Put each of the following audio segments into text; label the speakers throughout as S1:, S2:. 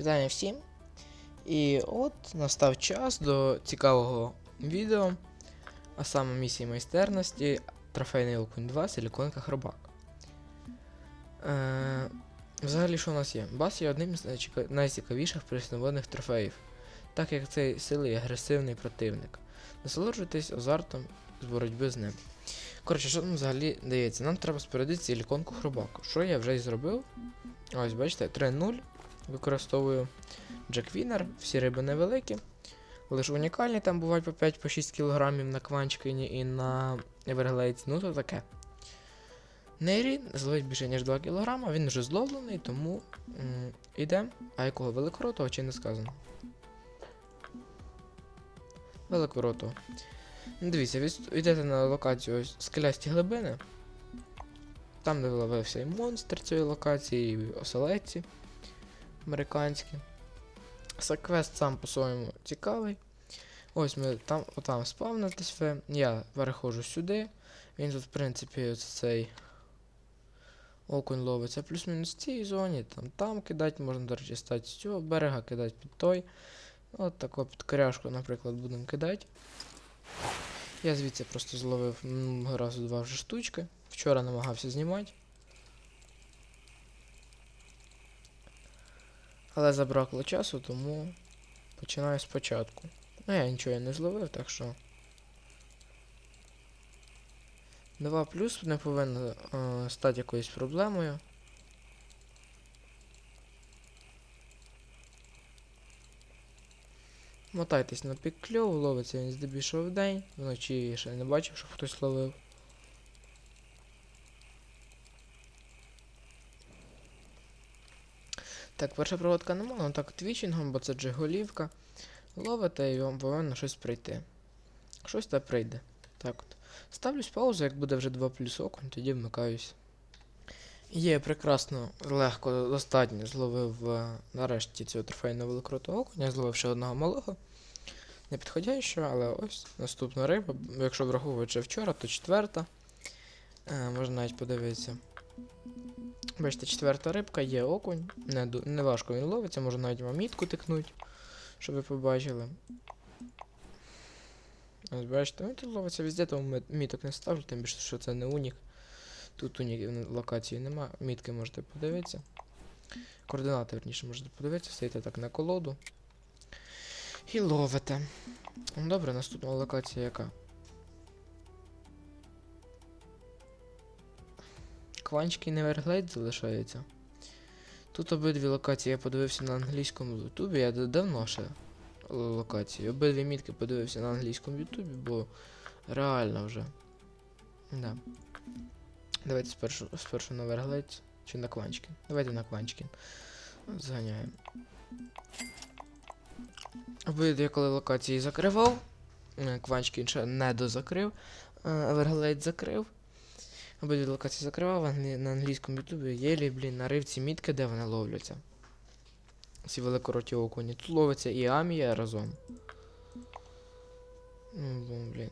S1: Вітання всім. І от настав час до цікавого відео, а саме місії майстерності Трофейний окунь 2 Силіконка Хробак. Е, взагалі, що у нас є? Бас є одним з найцікавіших прісноводних трофеїв, так як цей силий агресивний противник. Насолоджуйтесь азартом з боротьби з ним. Коротше, що нам взагалі дається? Нам треба спорядити силіконку хробаку. Що я вже і зробив. Ось, бачите, 3-0. Використовую Джек Вінер, всі риби невеликі. Лише унікальні, там бувають по 5-6 кг на кванчкині і на Everglades, ну то таке. Нейрі зловить більше, ніж 2 кг, він вже зловлений, тому м, йдемо. А якого великоротого чи не сказано? Великоротого. Ну, дивіться, ви йдете на локацію ось скелясті глибини. Там, де ловився і монстр цієї локації, і оселедці американські. Секвест сам по-своєму цікавий. Ось ми там, отам спавнитесь ви. Я переходжу сюди. Він тут, в принципі, цей окунь ловиться плюс-мінус в цій зоні, там там кидати, можна, до речі, стати з цього берега, кидати під той. От таку під коряшку, наприклад, будемо кидати. Я звідси просто зловив разу два вже штучки. Вчора намагався знімати. Але забракло часу, тому починаю спочатку. Ну, я нічого не зловив, так що. 2 плюс не повинно е, стати якоюсь проблемою. Мотайтесь на пік кльову, ловиться він здебільшого в день, вночі я ще не бачив, щоб хтось ловив. Так, перша проводка не можна, так твічингом, бо це джиголівка. Ловите і вам повинно щось прийти. Щось та прийде. Так от. Ставлюсь паузу, як буде вже 2 плюс окунь, тоді вмикаюсь. Є прекрасно, легко, достатньо. Зловив е, нарешті цього трофейного великрутого окуня, зловив ще одного малого. Не підходящого, але ось наступна риба. Якщо враховуючи вчора, то четверта. Е, можна навіть подивитися. Бачите, четверта рибка, є окунь. Не, не важко він ловиться, можна навіть вам мітку тикнуть, щоб ви побачили. Ось бачите, він тут ловиться везде, тому міток не ставлю, тим більше, що це не унік. Тут уніків локації нема, мітки можете подивитися. Координати, верніше, можете подивитися, стоїте так на колоду. І ловите. Ну, Добре, наступна локація яка? Кванчики Неверглейд залишається. Тут обидві локації я подивився на англійському ютубі, я давно ще локації. Обидві мітки подивився на англійському ютубі, бо реально вже. Да. Давайте спершу, спершу на Верглейд чи на Кванчкін. Давайте на Кванчкін. Зганяємо. Обидві коли локації закривав. е, Кванчкін ще не дозакрив. Everglade закрив. Обидві локації закривав на англійському ютубі. Єлі, блін, нарив ці мітки, де вони ловляться. Ці великороті окуні. Тут ловиться і Амія разом. Ну, блін.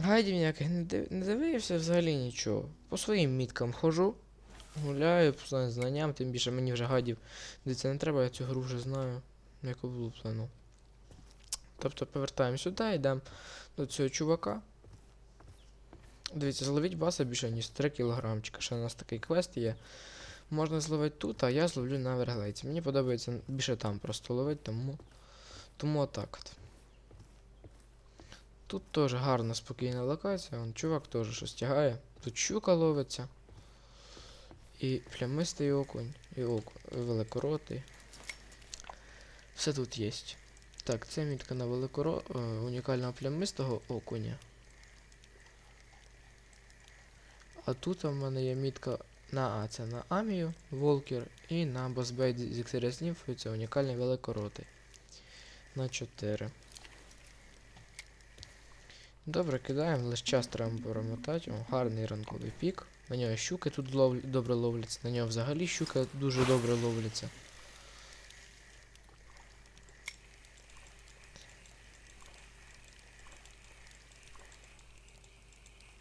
S1: Гайдів ніяких не, див... не дивився взагалі нічого. По своїм міткам хожу. Гуляю по своїм знанням, тим більше мені вже гадів. Дивіться, не треба, я цю гру вже знаю. Яку було плану. Тобто повертаємо сюди, йдемо до цього чувака. Дивіться, зловіть баса більше, ніж 3 кілограмчика. Ще у нас такий квест є. Можна зловити тут, а я зловлю на Верглейці. Мені подобається більше там просто ловити, тому. Тому отак от. Тут теж гарна спокійна локація. Вон, чувак теж щось тягає. Тут щука ловиться. І плямистий окунь, і окунь, великоротий. Все тут є. Так, це мітка на великоро... е, унікального плямистого окуня. А тут у мене є мітка на А, це на Амію, Волкер і на Босбейд з Іксеріс це унікальний великоротий. На 4. Добре, кидаємо, лише час треба перемотати. О, гарний ранковий пік. На нього щуки тут лов... добре ловляться, на нього взагалі щуки дуже добре ловляться.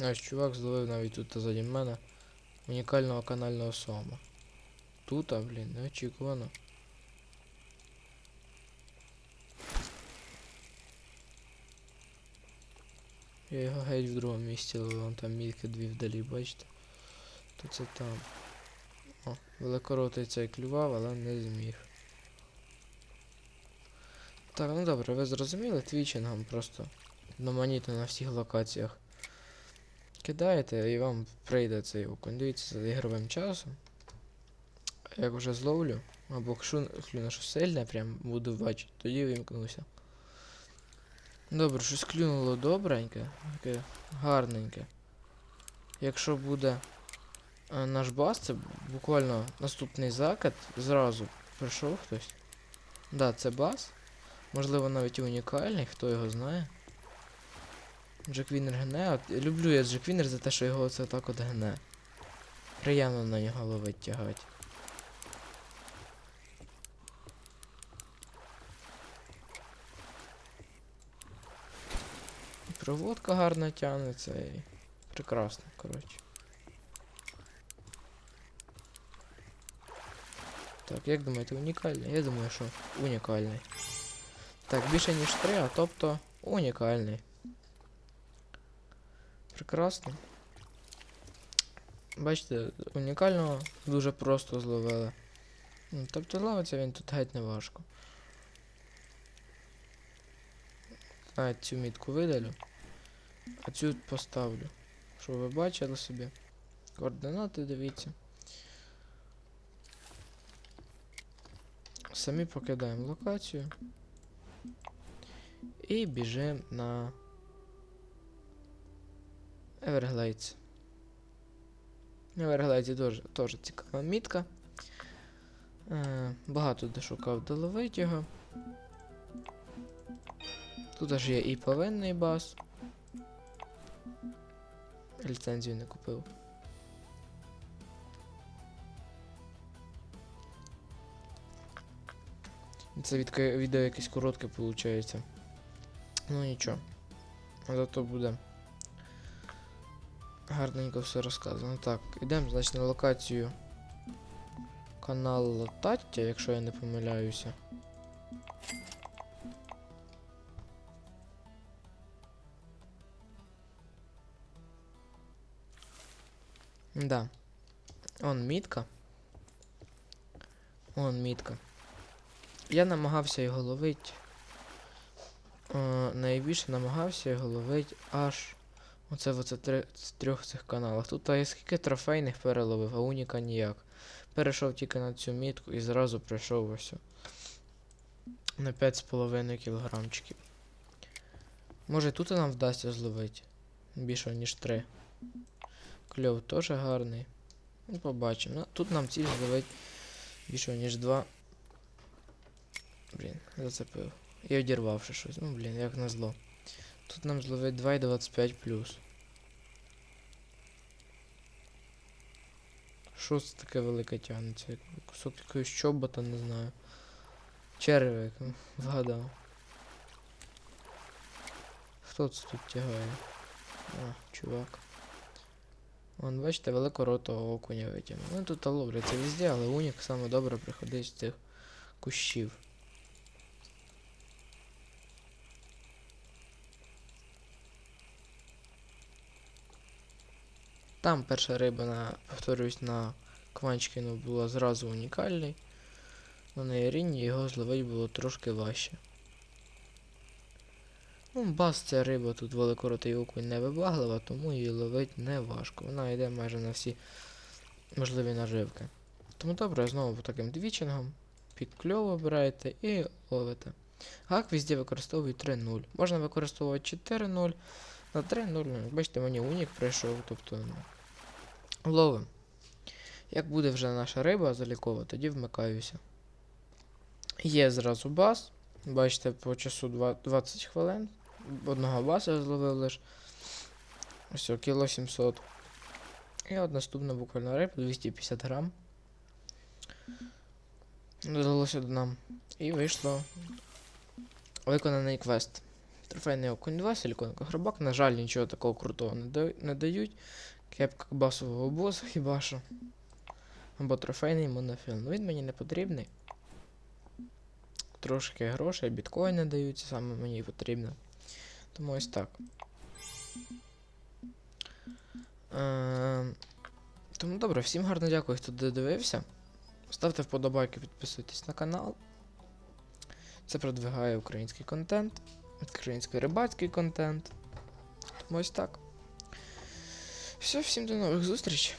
S1: Ось чувак зловив навіть тут та заді мене унікального канального сома. Тут, а, блін, неочікувано. Я його геть в другому місці але вон там мітки дві вдалі, бачите? То це там. О, великоротий цей клював, але не зміг. Так, ну добре, ви зрозуміли твічингом просто одноманітно на всіх локаціях. Кидаєте і вам прийде цей окунь. Дивіться за ігровим часом. Як вже зловлю, або якщо клюну щось сильне, прям буду бачити, тоді вимкнуся. Добре, щось клюнуло добреньке, таке гарненьке. Якщо буде е, наш бас, це буквально наступний закат, зразу прийшов хтось. Да, це бас. Можливо, навіть унікальний, хто його знає. Джек Вінер гне. От, люблю я Джек Вінер за те, що його це так от гне. Приємно на нього ловить тягать. Проводка гарно тягнеться і прекрасно, коротше. Так, як думаєте, унікальний? Я думаю, що унікальний. Так, більше ніж 3, а тобто унікальний. Прекрасно. Бачите, унікального дуже просто зловили. Ну, Тобто ловиться він тут геть не важко. Навіть цю мітку видалю, а цю поставлю. Щоб ви бачили собі. Координати дивіться. Самі покидаємо локацію. І біжимо на Everglades. Everglades теж, теж цікава мітка. Е, багато де шукав доловить його. Тут аж є і повинний бас. Ліцензію не купив. Це відка- відео якесь коротке виходить. Ну нічого. Зато буде гарненько все розказано. Так, йдемо, значить, на локацію каналу Таття, якщо я не помиляюся. Да. Он мітка. Он мітка. Я намагався його ловити. Е, найбільше намагався його ловити аж оце в три, трьох цих каналах. Тут я скільки трофейних переловив, а уніка ніяк. Перейшов тільки на цю мітку і зразу прийшов ось. На 5,5 кілограмчиків. Може тут нам вдасться зловити. Більше ніж 3. Кльов теж гарний. Ну, побачимо. Ну, тут нам ціль зловить більше ніж 2. Блін, зацепив. І одірвавши щось. Ну, блін, як назло. Тут нам зловить 2,25 плюс. Що це таке велике тягнеться? Кусок якогось чобота, не знаю. Червик, вгадав. Хто це тут тягає? А, чувак. Вон, бачите, великоротого окуня витягнув. Ну тут ловляться везде, але унік саме добре приходить з цих кущів. Там перша риба повторюсь, на Кванчкіну була зразу унікальний. Но на Ярині його зловити було трошки важче. Ну, бас ця риба тут великоротий окунь не вибаглива, тому її ловить не важко. Вона йде майже на всі можливі наживки. Тому добре, знову по таким двічингом. Під кльов обираєте і ловите. Гак везде використовують 3.0. Можна використовувати 4.0. На 3.0, ну, бачите, мені унік прийшов, тобто ну, ловим. Як буде вже наша риба залікова, тоді вмикаюся. Є зразу бас. Бачите, по часу 20 хвилин. Одного баса зловив лиш. Ось кіло 700. І от наступна буквально риба 250 грам. Додалося до нам. І вийшло виконаний квест. Трофейний окунь 2, силіконовий хробак. На жаль, нічого такого крутого не дають. Кепка басового боса хіба що. Або трофейний монофільм. Ну він мені не потрібний. Трошки грошей, біткоїни даються, саме мені потрібно. Тому ось так. Е, тому добре, всім гарно дякую, хто додивився. Ставте вподобайки, підписуйтесь на канал. Це продвигає український контент, український рибацький контент. Тому ось так. Все, всім до нових зустрічей.